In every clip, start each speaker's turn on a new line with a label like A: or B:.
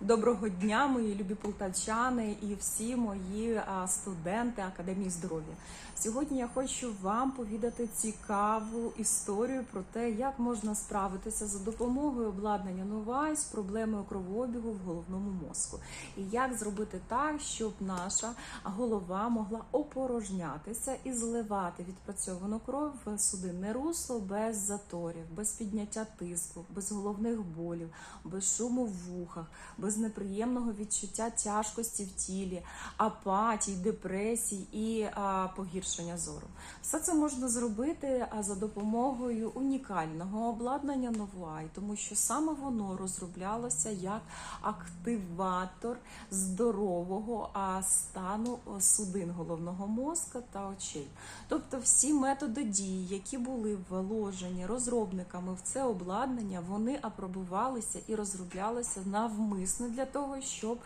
A: Доброго дня, мої любі полтавчани і всі мої студенти Академії здоров'я. Сьогодні я хочу вам повідати цікаву історію про те, як можна справитися за допомогою обладнання Новай з проблемою кровообігу в головному мозку, і як зробити так, щоб наша голова могла опорожнятися і зливати відпрацьовану кров в судинне русло без заторів, без підняття тиску, без головних болів, без шуму в вухах, без неприємного відчуття тяжкості в тілі, апатій, депресій і а, погіршення зору. Все це можна зробити за допомогою унікального обладнання Новуай, тому що саме воно розроблялося як активатор здорового стану судин головного мозка та очей. Тобто всі методи дії, які були вложені розробниками в це обладнання, вони апробувалися і розроблялися навмисно для того, щоб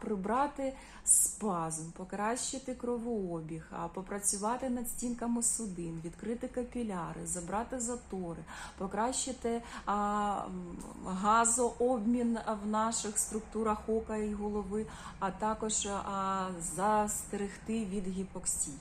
A: прибрати спазм, покращити кровообіг, попрацювати над стінками судин, відкрити капіляри, забрати затори, покращити газообмін в наших структурах ока і голови, а також застерегти від гіпоксії.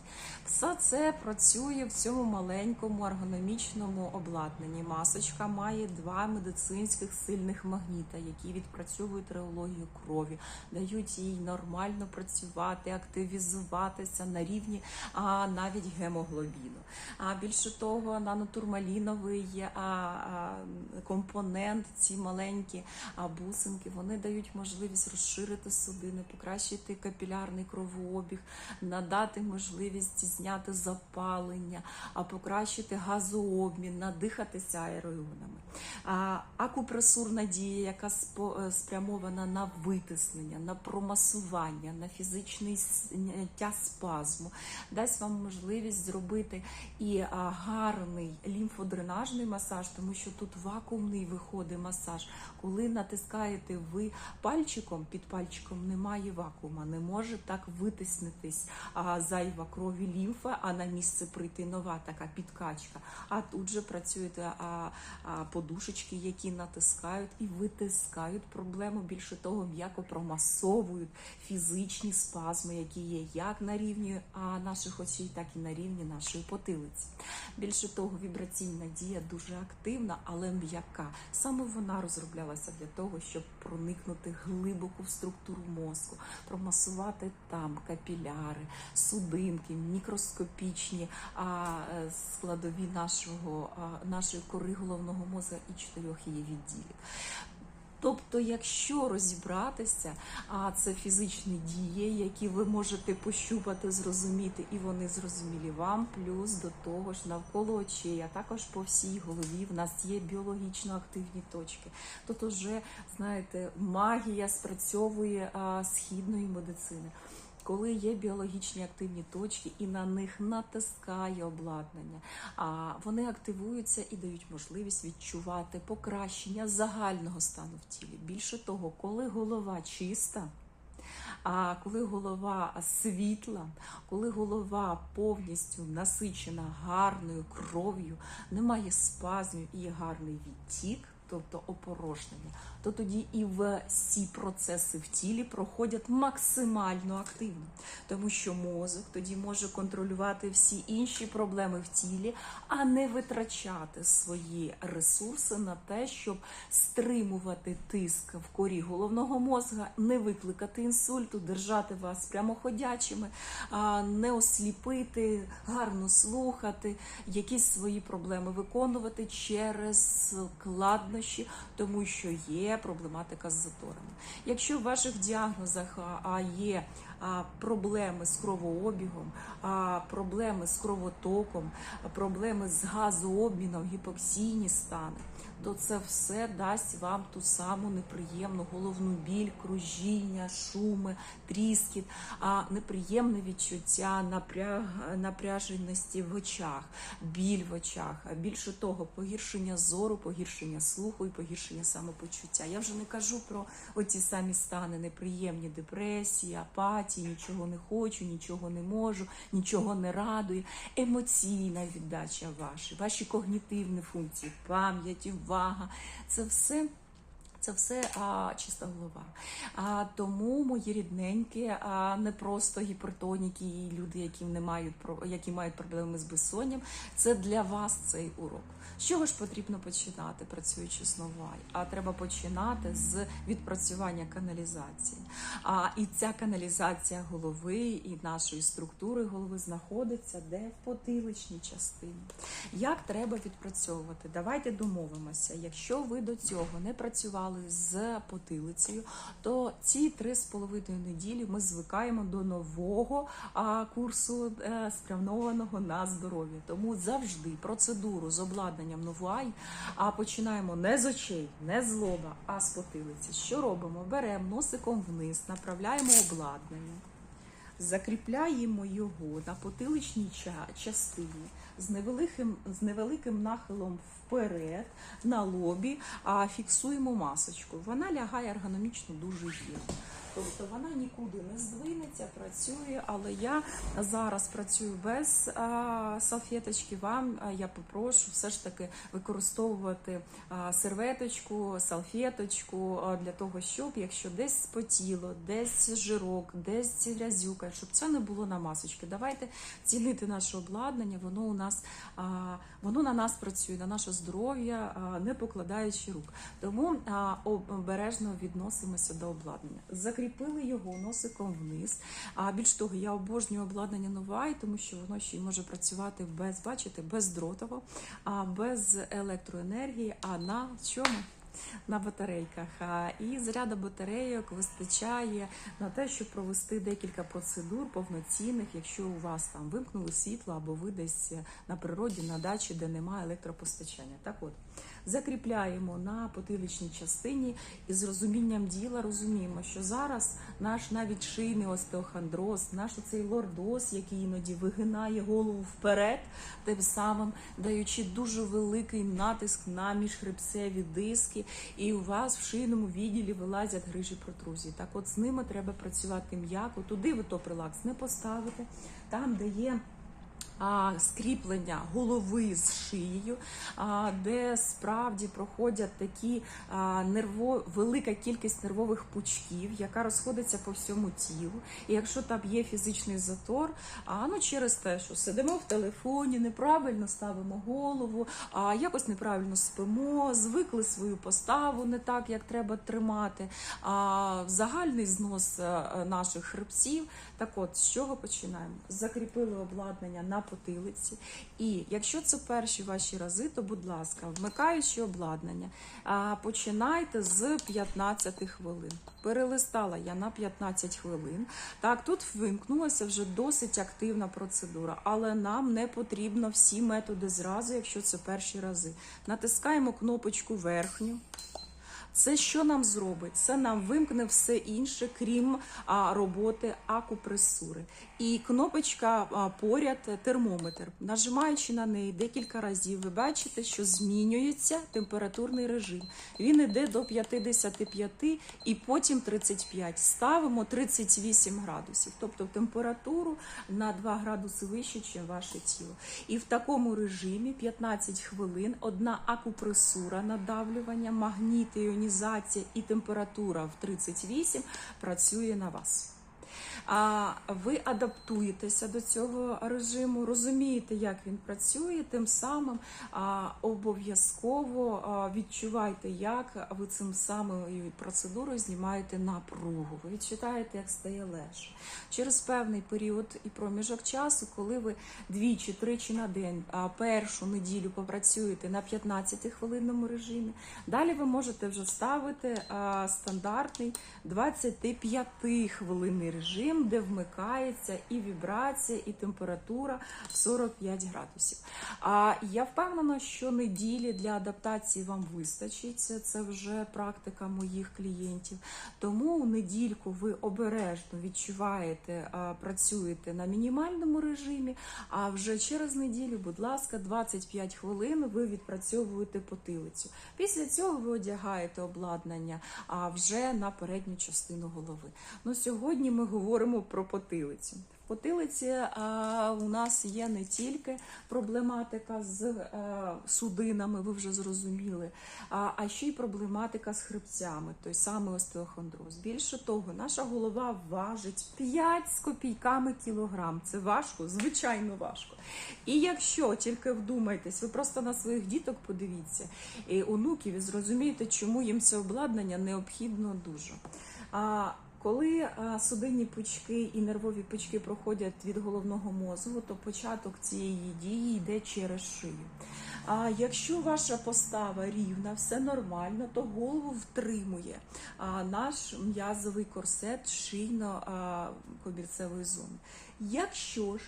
A: Все це працює в цьому маленькому ергономічному обладнанні. Масочка має два медицинських сильних магніта, які відпрацьовують реологію крові, дають їй нормально працювати, активізуватися на рівні а, навіть гемоглобіну. А більше того, нанотурмаліновий а, а, компонент, ці маленькі а, бусинки, вони дають можливість розширити судини, покращити капілярний кровообіг, надати можливість зняти запалення, а покращити газообмін, надихатися аероіонами. Акупресурна дія, яка е, спрямована на витиснення, на промасування, на фізичне зняття спазму, дасть вам можливість зробити і гарний лімфодренажний масаж, тому що тут вакуумний виходить масаж. Коли натискаєте ви пальчиком, під пальчиком немає вакуума, не може так витиснитись зайва крові лімфа, а на місце прийти нова така підкачка. А тут же працюють подушечки, які натискають і витискають проблему. Більше того, м'яко промасовують фізичні спазми, які є як на рівні наших очей, так і на рівні нашої потилиці. Більше того, вібраційна дія дуже активна, але м'яка. Саме вона розроблялася для того, щоб проникнути глибоко в структуру мозку, промасувати там капіляри, судинки, мікроскопічні е, складові нашого, нашої кори головного мозку і чотирьох її відділів. Тобто, якщо розібратися, а це фізичні дії, які ви можете пощупати, зрозуміти, і вони зрозумілі вам, плюс до того ж навколо очей, а також по всій голові в нас є біологічно активні точки. Тут вже знаєте, магія спрацьовує а, східної медицини. Коли є біологічні активні точки і на них натискає обладнання, а вони активуються і дають можливість відчувати покращення загального стану в тілі. Більше того, коли голова чиста. А коли голова світла, коли голова повністю насичена гарною кров'ю, немає спазмів і є гарний відтік, тобто опорожнення, то тоді і всі процеси в тілі проходять максимально активно, тому що мозок тоді може контролювати всі інші проблеми в тілі, а не витрачати свої ресурси на те, щоб стримувати тиск в корі головного мозга, не викликати інсульту, держати вас прямоходячими, не осліпити, гарно слухати, якісь свої проблеми виконувати через складнощі, тому що є проблематика з заторами. Якщо в ваших діагнозах є проблеми з кровообігом, проблеми з кровотоком, проблеми з газообміном, гіпоксійні стани, то це все дасть вам ту саму неприємну головну біль, кружіння, шуми, тріскіт, а неприємне відчуття напряг, напряженості в очах, біль в очах. Більше того, погіршення зору, погіршення слуху і погіршення самопочуття. Я вже не кажу про оці самі стани неприємні депресії, апатії, нічого не хочу, нічого не можу, нічого не радує. Емоційна віддача ваша, ваші когнітивні функції, пам'ять, увага. Це все Це все а, чиста голова. А, тому мої рідненькі, а, не просто гіпертоніки і люди, які не мають які мають проблеми з безсонням. Це для вас цей урок. З чого ж потрібно починати, працюючи з новай? А треба починати з відпрацювання каналізації. А і ця каналізація голови і нашої структури голови знаходиться де в потиличній частині. Як треба відпрацьовувати? Давайте домовимося. Якщо ви до цього не працювали з потилицею, то ці три з половиною неділі ми звикаємо до нового курсу е, спрямованого на здоров'я. Тому завжди процедуру з обладнанням новай, а починаємо не з очей, не з лоба, а з потилиці. Що робимо? Беремо носиком вниз, направляємо обладнання. Закріпляємо його на потиличній частині з невеликим, з невеликим нахилом вперед на лобі, а фіксуємо масочку. Вона лягає ергономічно дуже вірно. Тобто вона нікуди не здвинеться, працює, але я зараз працюю без а, салфеточки. Вам я попрошу все ж таки використовувати а, серветочку, салфеточку а, для того, щоб якщо десь спотіло, десь жирок, десь грязюка, щоб це не було на масочки. Давайте цінити наше обладнання. Воно у нас а, воно на нас працює, на наше здоров'я, не покладаючи рук. Тому а, обережно відносимося до обладнання. Закріпили його носиком вниз. А більш того, я обожнюю обладнання Новай, тому що воно ще й може працювати без, бачите, бездротово, а без електроенергії. А на чому? На батарейках. І заряду батарейок вистачає на те, щоб провести декілька процедур повноцінних, якщо у вас там вимкнули світло або ви десь на природі, на дачі, де немає електропостачання. Так от закріпляємо на потиличній частині і з розумінням діла розуміємо, що зараз наш навіть шийний остеохондроз, наш оцей лордоз, який іноді вигинає голову вперед, тим самим даючи дуже великий натиск на міжхребцеві диски, і у вас в шийному відділі вилазять грижі протрузії. Так, от з ними треба працювати м'яко. Туди ви топрилакс не поставите, там, де є скріплення голови з шиєю, де справді проходять такі нерво, велика кількість нервових пучків, яка розходиться по всьому тілу. І якщо там є фізичний затор, ну через те, що сидимо в телефоні, неправильно ставимо голову, якось неправильно спимо, звикли свою поставу не так, як треба тримати. А загальний знос е, наших хребців. Так от, з чого починаємо? Закріпили обладнання на потилиці. І якщо це перші ваші рази, то будь ласка, вмикаючи обладнання, починайте з 15 хвилин. Перелистала я на 15 хвилин. Так, тут вимкнулася вже досить активна процедура, але нам не потрібно всі методи зразу, якщо це перші рази. Натискаємо кнопочку верхню. Це що нам зробить? Це нам вимкне все інше, крім роботи акупресури. І кнопочка поряд термометр. Нажимаючи на неї декілька разів, ви бачите, що змінюється температурний режим. Він іде до 55 і потім 35. Ставимо 38 градусів, тобто температуру на 2 градуси вище, ніж ваше тіло. І в такому режимі 15 хвилин одна акупресура надавлювання, магніт, іонізація і температура в 38 працює на вас. А ви адаптуєтеся до цього режиму, розумієте, як він працює, тим самим обов'язково а, відчувайте, як ви цим самою процедурою знімаєте напругу. Ви відчуваєте, як стає легше. Через певний період і проміжок часу, коли ви двічі, тричі на день першу неділю попрацюєте на 15-хвилинному режимі, далі ви можете вже ставити стандартний 25-хвилинний режим, де вмикається і вібрація, і температура в 45 градусів. А я впевнена, що неділі для адаптації вам вистачить. Це, вже практика моїх клієнтів. Тому у недільку ви обережно відчуваєте, працюєте на мінімальному режимі. А вже через неділю, будь ласка, 25 хвилин ви відпрацьовуєте потилицю. Після цього ви одягаєте обладнання вже на передню частину голови. Ну сьогодні ми говоримо про потилицю. В потилиці а, у нас є не тільки проблематика з е, судинами, ви вже зрозуміли, а, а ще й проблематика з хребцями, той самий остеохондроз. Більше того, наша голова важить 5 з копійками кілограм. Це важко, звичайно важко. І якщо тільки вдумайтесь, ви просто на своїх діток подивіться і онуків і зрозумієте, чому їм це обладнання необхідно дуже. А коли а, судинні пучки і нервові пучки проходять від головного мозку, то початок цієї дії йде через шию. А якщо ваша постава рівна, все нормально, то голову втримує наш м'язовий корсет шийно-комірцевої зони. Якщо ж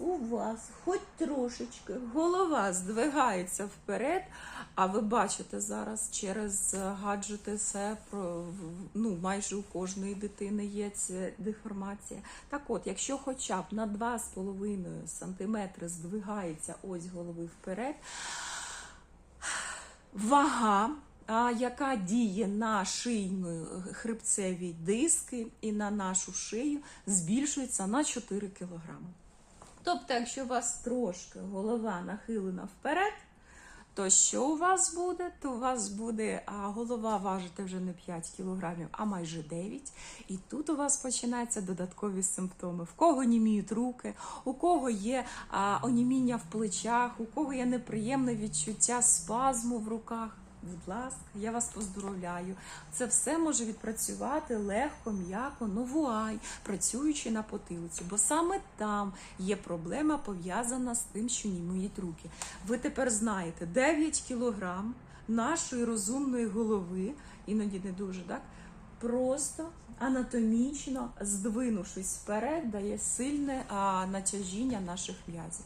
A: у вас хоч трошечки голова здвигається вперед, а ви бачите зараз через гаджети все ну майже у кожної дитини є ця деформація. Так от, якщо хоча б на 2,5 см здвигається ось голови вперед, вага. Яка діє на шийні хребцеві диски і на нашу шию, збільшується на 4 кілограми. Тобто, якщо у вас трошки голова нахилена вперед, то що у вас буде? То у вас буде а, голова важити вже не 5 кілограмів, а майже 9. І тут у вас починаються додаткові симптоми. В кого німіють руки, у кого є а, оніміння в плечах, у кого є неприємне відчуття спазму в руках. Будь ласка, я вас поздоровляю. Це все може відпрацювати легко, м'яко, новуай, працюючи на потилицю. бо саме там є проблема пов'язана з тим, що німують руки. Ви тепер знаєте 9 кілограм нашої розумної голови, іноді не дуже так. Просто анатомічно здвинувшись вперед, дає сильне а, натяжіння наших м'язів.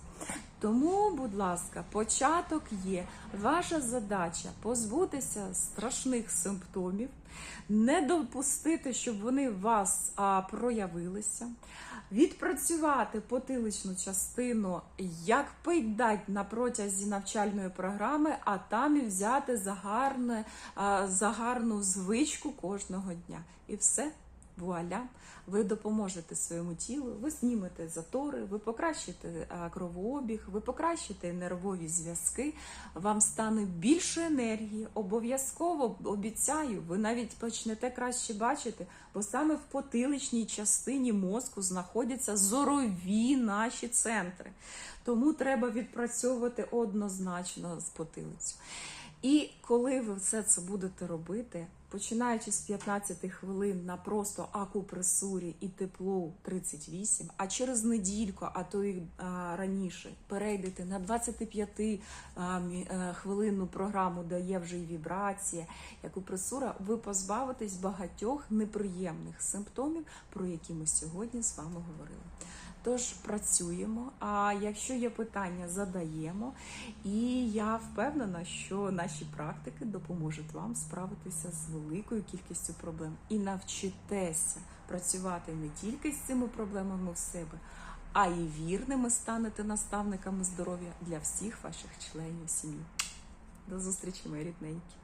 A: Тому, будь ласка, початок є. Ваша задача позбутися страшних симптомів, не допустити, щоб вони вас а, проявилися, відпрацювати потиличну частину, як пейдать на протязі навчальної програми, а там і взяти за, гарне, за гарну звичку кожного дня. І все. Вуаля, ви допоможете своєму тілу, ви знімете затори, ви покращите кровообіг, ви покращите нервові зв'язки, вам стане більше енергії. Обов'язково обіцяю, ви навіть почнете краще бачити, бо саме в потиличній частині мозку знаходяться зорові наші центри. Тому треба відпрацьовувати однозначно з потилицю. І коли ви все це будете робити, починаючи з 15 хвилин на просто акупресурі і тепло 38, а через недільку, а то й а, раніше перейдете на 25 а, е, хвилинну програму, де є вже і вібрація, акупресура, ви позбавитесь багатьох неприємних симптомів, про які ми сьогодні з вами говорили. Тож працюємо. А якщо є питання, задаємо. І я впевнена, що наші практики допоможуть вам справитися з великою кількістю проблем і навчитеся працювати не тільки з цими проблемами в себе, а й вірними станете наставниками здоров'я для всіх ваших членів сім'ї. До зустрічі, мої рідненькі!